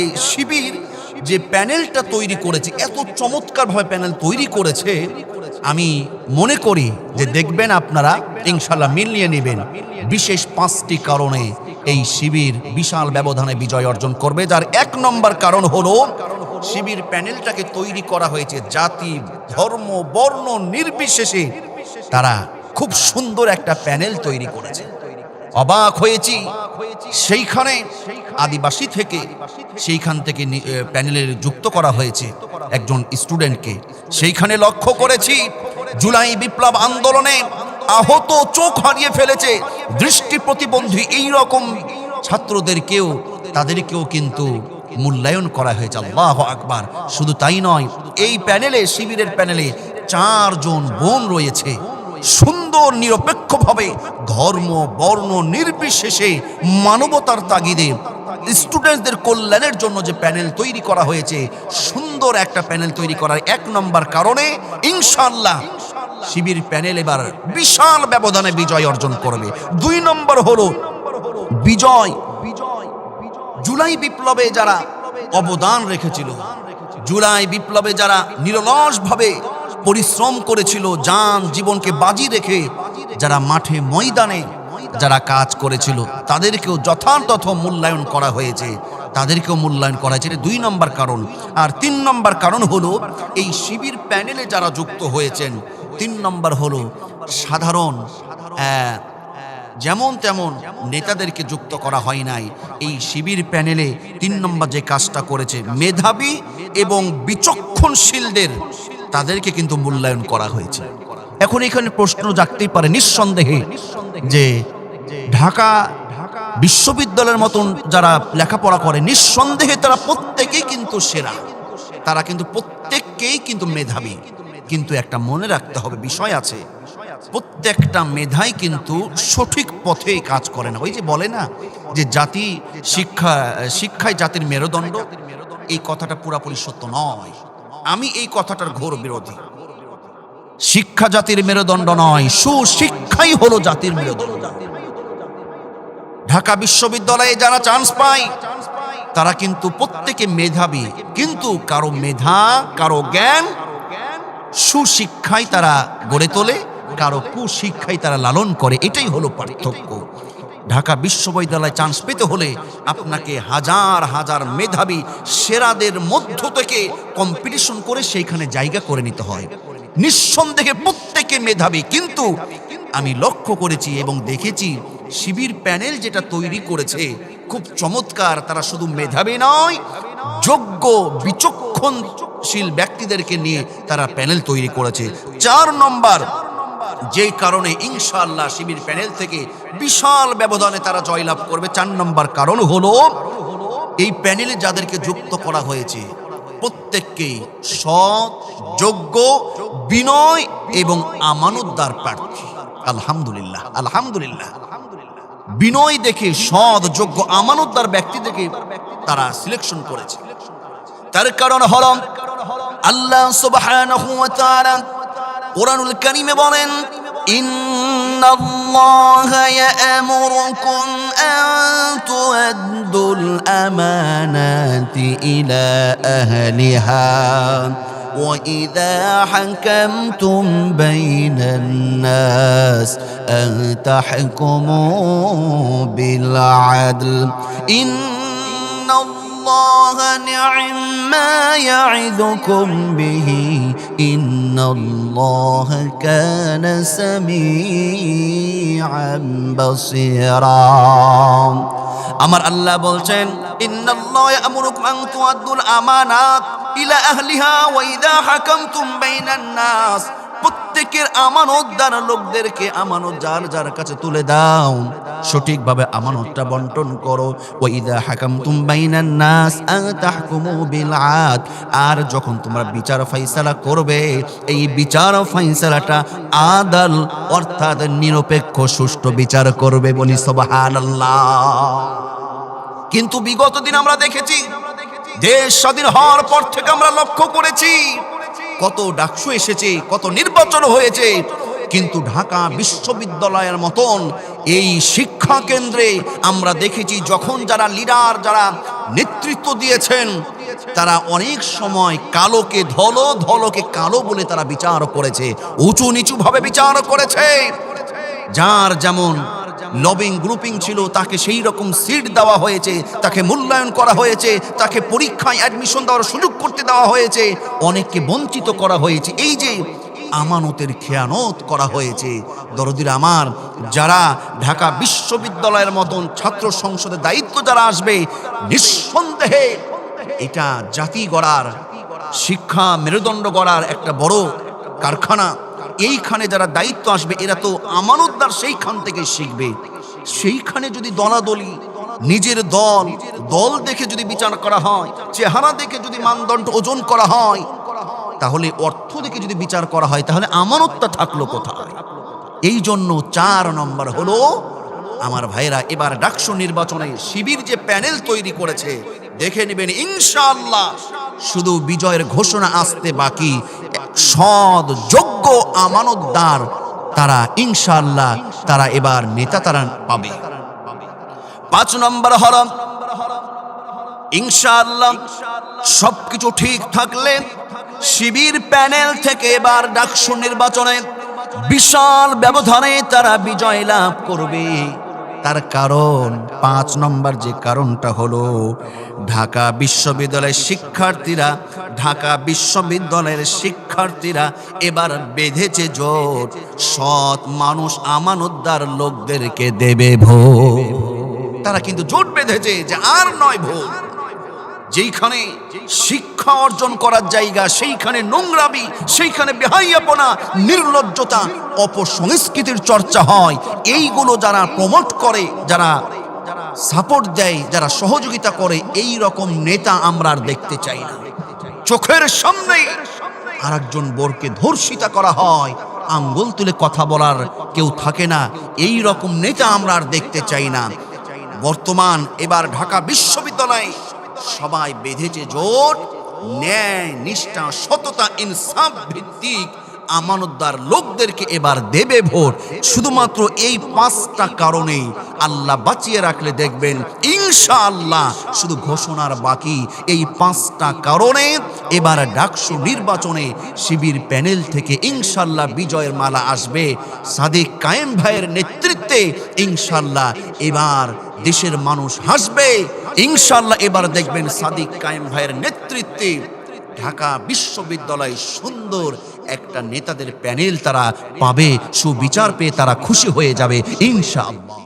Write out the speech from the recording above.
এই শিবির যে প্যানেলটা তৈরি করেছে, এত চমৎকারভাবে প্যানেল তৈরি করেছে, আমি মনে করি যে দেখবেন আপনারা ইনশাল্লাহ মিলিয়ে নেবেন। বিশেষ পাঁচটি কারণে এই শিবির বিশাল ব্যবধানে বিজয় অর্জন করবে, যার এক নম্বর কারণ হলো শিবির প্যানেলটাকে তৈরি করা হয়েছে জাতি, ধর্ম, বর্ণ নির্বিশেষে। তারা খুব সুন্দর একটা প্যানেল তৈরি করেছে। অবাক হয়েছি। সেইখানে আদিবাসী থেকে সেইখান থেকে প্যানেলে যুক্ত করা হয়েছে একজন স্টুডেন্টকে। সেইখানে লক্ষ্য করেছি, জুলাই বিপ্লব আন্দোলনে আহত চোখ হারিয়ে ফেলেছে দৃষ্টি প্রতিবন্ধী এই রকম ছাত্রদেরকেও, তাদেরকেও কিন্তু মূল্যায়ন করা হয়েছে। আল্লাহ আকবার। শুধু তাই নয়, এই প্যানেলে, শিবিরের প্যানেলে চারজন বোন রয়েছে। সুন্দর, নিরপেক্ষভাবে ধর্ম, বর্ণ, নির্বিশেষে মানবতার তাগিদে স্টুডেন্টদের কল্যাণের জন্য যে প্যানেল তৈরি করা হয়েছে, সুন্দর একটা প্যানেল তৈরি করার এক নম্বর কারণে ইনশাল্লাহ শিবির প্যানেল এবার বিশাল ব্যবধানে বিজয় অর্জন করবে। দুই নম্বর হলো বিজয়। জুলাই বিপ্লবে যারা অবদান রেখেছিল, জুলাই বিপ্লবে যারা নিরলসভাবে পরিশ্রম করেছিল যান জীবনকে বাজি রেখে যারা মাঠে ময়দানে যারা কাজ করেছিল, তাদেরকেও যথাযথ মূল্যায়ন করা হয়েছে। তাদেরকেও মূল্যায়ন করা হয়েছে। দুই নম্বর কারণ। আর তিন নম্বর কারণ হলো, এই শিবির প্যানেলে যারা যুক্ত হয়েছেন, তিন নম্বর হলো সাধারণ যেমন তেমন নেতাদেরকে যুক্ত করা হয় নাই। এই শিবির প্যানেলে তিন নম্বর যে কাজটা করেছে, মেধাবী এবং বিচক্ষণশীলদের তাদেরকে কিন্তু মূল্যায়ন করা হয়েছে। এখন এখানে প্রশ্ন জাগতেই পারে নিঃসন্দেহে যে ঢাকা বিশ্ববিদ্যালয়ের মতন যারা লেখাপড়া করে, নিঃসন্দেহে তারা প্রত্যেকেই কিন্তু সেরা। তারা কিন্তু প্রত্যেককেই কিন্তু মেধাবী। কিন্তু একটা মনে রাখতে হবে, বিষয় আছে। প্রত্যেকটা মেধাই কিন্তু সঠিক পথে কাজ করে না। ওই যে বলে না যে জাতি শিক্ষা শিক্ষায় জাতির মেরুদণ্ড, এই কথাটা পুরাপুরি সত্য নয়। আমি এই কথাটার ঘোর বিরোধী। শিক্ষা জাতির মেরুদণ্ড নয়, সুশিক্ষাই হলো জাতির মেরুদণ্ড। ঢাকা বিশ্ববিদ্যালয়ে যারা চান্স পায়, তারা কিন্তু প্রত্যেকে মেধাবী, কিন্তু কারও মেধা, কারও জ্ঞান সুশিক্ষায় তারা গড়ে তোলে, কারও কুশিক্ষায় তারা লালন করে, এটাই হলো পার্থক্য। ঢাকা বিশ্ববিদ্যালয়ে চান্স পেতে হলে আপনাকে হাজার হাজার মেধাবী সেরাদের মধ্য থেকে কম্পিটিশন করে সেইখানে জায়গা করে নিতে হয়। নিঃসন্দেহে প্রত্যেকে মেধাবী, কিন্তু আমি লক্ষ্য করেছি এবং দেখেছি শিবির প্যানেল যেটা তৈরি করেছে, খুব চমৎকার। তারা শুধু মেধাবী নয়, যোগ্য, বিচক্ষণশীল ব্যক্তিদেরকে নিয়ে তারা প্যানেল তৈরি করেছে। চার নম্বর যেই কারণে ইনশাআল্লাহ শিবির প্যানেল থেকে বিশাল ব্যবধানে তারা জয়লাভ করবে। চার নম্বর কারণ হলো, এই প্যানেলে যাদেরকে যুক্ত করা হয়েছে, প্রত্যেককেই সৎ, যোগ্য, বিনয় এবং আমানতদার প্রার্থী। আলহামদুলিল্লাহ আলহামদুলিল্লাহ। বিনয় দেখে, সৎ, যোগ্য আমানতদার ব্যক্তিদেরকে তারা সিলেকশন করেছে। তার কারণ হল, আল্লাহ সুবহানাহু কোরআনুল কারীমে বলেন إن الله يأمركم أن تؤدوا الأمانات إلى أهلها وإذا حكمتم بين الناس أن تحكموا بالعدل إن الله نعم ما يعظكم به إن الله كان سميعا بصيرا আমার আল্লাহ বলছেন ইন্নাল্লাহ ইয়ামুরুকুম আন তুআদ্দুল আমানাত ইলা আহলিহা ওয়া ইযা হাকামতুম বাইনান নাস প্রত্যেকের আমানতদার লোকদেরকে আমানত যার যার কাছে তুলে দাও। সঠিকভাবে আমানতটা বন্টন করো। ওয়াইদা নাস তাহকুমু বিল আদ। আর যখন তোমরা বিচার ফয়সালা করবে, এই বিচার ফয়সালাটা আদাল, অর্থাৎ নিরপেক্ষ, সুষ্ঠু বিচার করবে বলি সুবহানাল্লাহ। কিন্তু বিগত দিন আমরা দেখেছি, দেশ স্বাধীন হওয়ার পর থেকে আমরা লক্ষ্য করেছি কত ডাকসু এসেছে, কত নির্বাচন হয়েছে। কিন্তু ঢাকা বিশ্ববিদ্যালয়ের মতন এই শিক্ষা কেন্দ্রে আমরা দেখেছি, যখন যারা লিডার, যারা নেতৃত্ব দিয়েছেন, তারা অনেক সময় কালোকে ধলো, ধলোকে কালো বলে তারা বিচার করেছে, উঁচু নিচু ভাবে বিচার করেছে। যার যেমন লবিং গ্রুপিং ছিল, তাকে সেই রকম সিট দেওয়া হয়েছে, তাকে মূল্যায়ন করা হয়েছে, তাকে পরীক্ষায় অ্যাডমিশন দেওয়ার সুযোগ করতে দেওয়া হয়েছে, অনেককে বঞ্চিত করা হয়েছে। এই যে আমানতের খেয়ানত করা হয়েছে, দরদির আমার, যারা ঢাকা বিশ্ববিদ্যালয়ের মতন ছাত্র সংসদের দায়িত্ব যারা আসবে, নিঃসন্দেহে এটা জাতি গড়ার, শিক্ষা মেরুদণ্ড গড়ার একটা বড় কারখানা। এইখানে যারা দায়িত্ব আসবে, এরা তো আমানতদার সেইখান থেকে শিখবে। সেইখানে যদি দলাদলি, নিজের দল দল দেখে যদি বিচার করা হয়, চেহারা দেখে যদি মানদণ্ড ওজন করা হয়, তাহলে অর্থ দেখে যদি বিচার করা হয়, তাহলে আমানতটা থাকল কোথায়? এই জন্য চার নম্বর হলো আমার ভাইরা, এবার ডাকসু নির্বাচনে শিবির যে প্যানেল তৈরি করেছে, দেখে নেবেন ইনশাআল্লাহ। শুধু বিজয়ের ঘোষণা আসতে বাকি, সৎ, যোগ্য আমানতদার, তারা ইনশাআল্লাহ, তারা এবার নেতা তারা পাবে। পাঁচ নম্বর হল ইনশাআল্লাহ, সবকিছু ঠিক থাকলে শিবির প্যানেল থেকে এবার ডাকসু নির্বাচনে বিশাল ব্যবধানে তারা বিজয় লাভ করবে। তার কারণ, পাঁচ নম্বর যে কারণটা হলো, ঢাকা বিশ্ববিদ্যালয়ের শিক্ষার্থীরা, ঢাকা বিশ্ববিদ্যালয়ের শিক্ষার্থীরা এবার বেঁধেছে জোট। সৎ মানুষ, আমানতদার লোকদেরকে দেবে ভোট। তারা কিন্তু জোট বেঁধেছে যে আর নয় ভোট। যেইখানে শিক্ষা অর্জন করার জায়গা, সেইখানে নোংরামি, সেইখানে বেহাইয়াপনা, নির্লজ্জতা, অপসংস্কৃতির চর্চা হয়। এইগুলো যারা প্রমোট করে, যারা সাপোর্ট দেয়, যারা সহযোগিতা করে এই রকম নেতা আমরা আর দেখতে চাই না। চোখের সামনে আর একজন বোরকে ধর্ষিতা করা হয়, আঙ্গুল তুলে কথা বলার কেউ থাকে না এই রকম নেতা আমরা আর দেখতে চাই না। বর্তমান এবার ঢাকা বিশ্ববিদ্যালয়ে সবাই বেঁধেছে জোট, ন্যায়, নিষ্ঠা, সততা, ইনসাফ ভিত্তিক আমানতদার লোকদেরকে এবার দেবে ভোট। শুধুমাত্র এই পাঁচটা কারণেই আল্লাহ বাঁচিয়ে রাখলে দেখবেন ইনশাআল্লাহ শুধু ঘোষণার বাকি। এই পাঁচটা কারণে এবার ডাকসু নির্বাচনে শিবির প্যানেল থেকে ইনশাল্লাহ বিজয়ের মালা আসবে। সাদিক কায়েম ভাইয়ের নেতৃত্বে ইনশাল্লাহ এবার দেশের মানুষ হাসবে। ইনশাল্লাহ এবার দেখবেন সাদিক কায়েম ভাইয়ের নেতৃত্বে ঢাকা বিশ্ববিদ্যালয় সুন্দর একটা নেতাদের প্যানেল তারা পাবে, সুবিচার পেয়ে তারা খুশি হয়ে যাবে, ইনশাআল্লাহ।